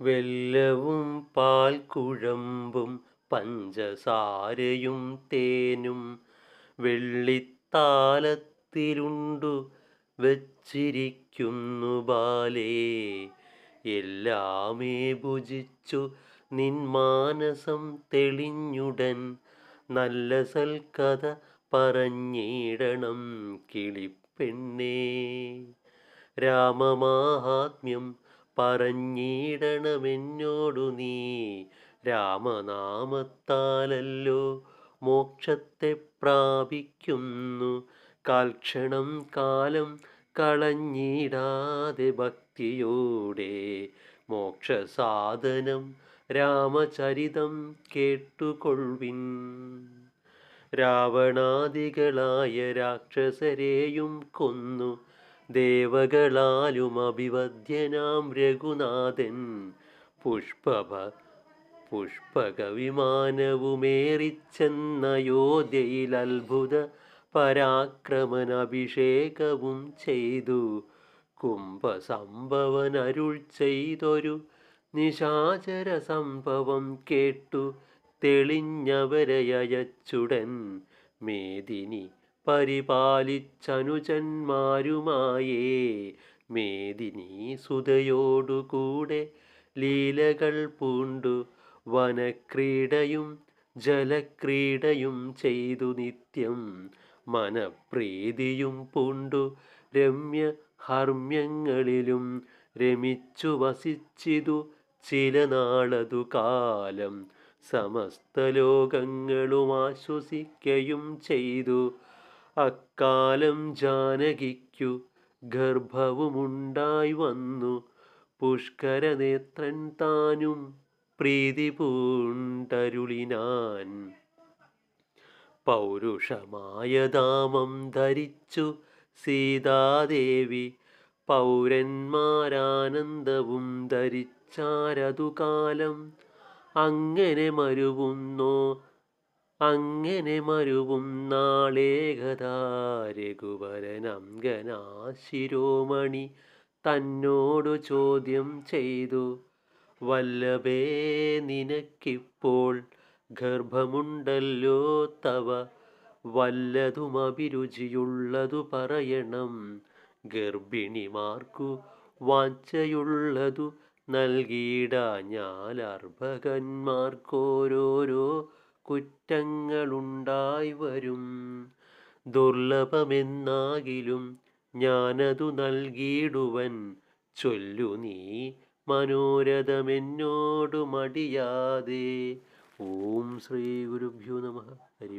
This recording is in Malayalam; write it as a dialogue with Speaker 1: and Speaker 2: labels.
Speaker 1: വെല്ലവും പാൽക്കുഴമ്പും പഞ്ചസാരയും തേനും വെള്ളിത്താലത്തിലുണ്ടു വച്ചിരിക്കുന്നു ബാലേ. എല്ലാമേ ഭുജിച്ചു നിൻ മാനസം തെളിഞ്ഞുടൻ നല്ല സൽക്കഥ പറഞ്ഞിടണം കിളിപ്പെണ്ണേ. രാമമാഹാത്മ്യം പറഞ്ഞിടണമെന്നോടു നീ രാമനാമത്താലല്ലോ. മോക്ഷത്തെ പ്രാപിക്കുന്നു. കാൽക്ഷണം കാലം കളഞ്ഞിടാതെ ഭക്തിയോടെ മോക്ഷസാധനം രാമചരിതം കേട്ടുകൊൾവിൻ രാവണാദികളായ രാക്ഷസരെയും കൊന്നു. ദേവകളാലും അഭിവദ്യനാം രഘുനാഥൻ. പുഷ്പഭ പുഷ്പകവിമാനവുമേറിച്ചെന്നയോധ്യയിൽ അത്ഭുത പരാക്രമൻ അഭിഷേകവും ചെയ്തു. കുംഭസംഭവൻ അരുൾ ചെയ്തൊരു നിശാചര സംഭവം കേട്ടു തെളിഞ്ഞവരയച്ചുടൻ മേദിനി പരിപാലിച്ചനുജന്മാരുമായേ. മേദിനി സുതയോടുകൂടെ ലീലകൾ പൂണ്ടു. വനക്രീഡയും ജലക്രീഡയും ചെയ്തു നിത്യം. മനപ്രീതിയും പൂണ്ടു. രമ്യ ഹർമ്മ്യങ്ങളിലും രമിച്ചു വസിച്ചിതു ചില നാളതു കാലം. സമസ്ത ലോകങ്ങളും ആശ്വസിക്കയും ചെയ്തു. അക്കാലം ജാനകിക്കു ഗർഭവുമുണ്ടായി വന്നു. പുഷ്കരനേത്രൻ താനും പ്രീതി പൂണ്ടരുളിനാൻ പൗരുഷമായ ദാമം ധരിച്ചു സീതാദേവി പൗരന്മാരാനന്ദവും ധരിച്ചാരതു കാലം അങ്ങനെ മരുവുന്നോ അങ്ങനെ മരുവും നാളേകഥാ രഘുവരനംഗനാ ശിരോമണി തന്നോടു ചോദ്യം ചെയ്തു വല്ലഭേ നിനക്കിപ്പോൾ ഗർഭമുണ്ടല്ലോ തവ വല്ലതും അഭിരുചിയുള്ളതു പറയണം ഗർഭിണിമാർക്കു വാഞ്ചയുള്ളതു നൽകിയിടാഞ്ഞാൽ അർഭകന്മാർക്കോരോരോ കുറ്റങ്ങളുണ്ടായി വരും. ദുർലഭമെന്നാകിലും ഞാനതു നൽകിയിടുവൻ. ചൊല്ലു നീ മനോരഥമെന്നോടു മടിയാതെ ഓം ശ്രീ ഗുരുഭ്യോ നമ. ഹരി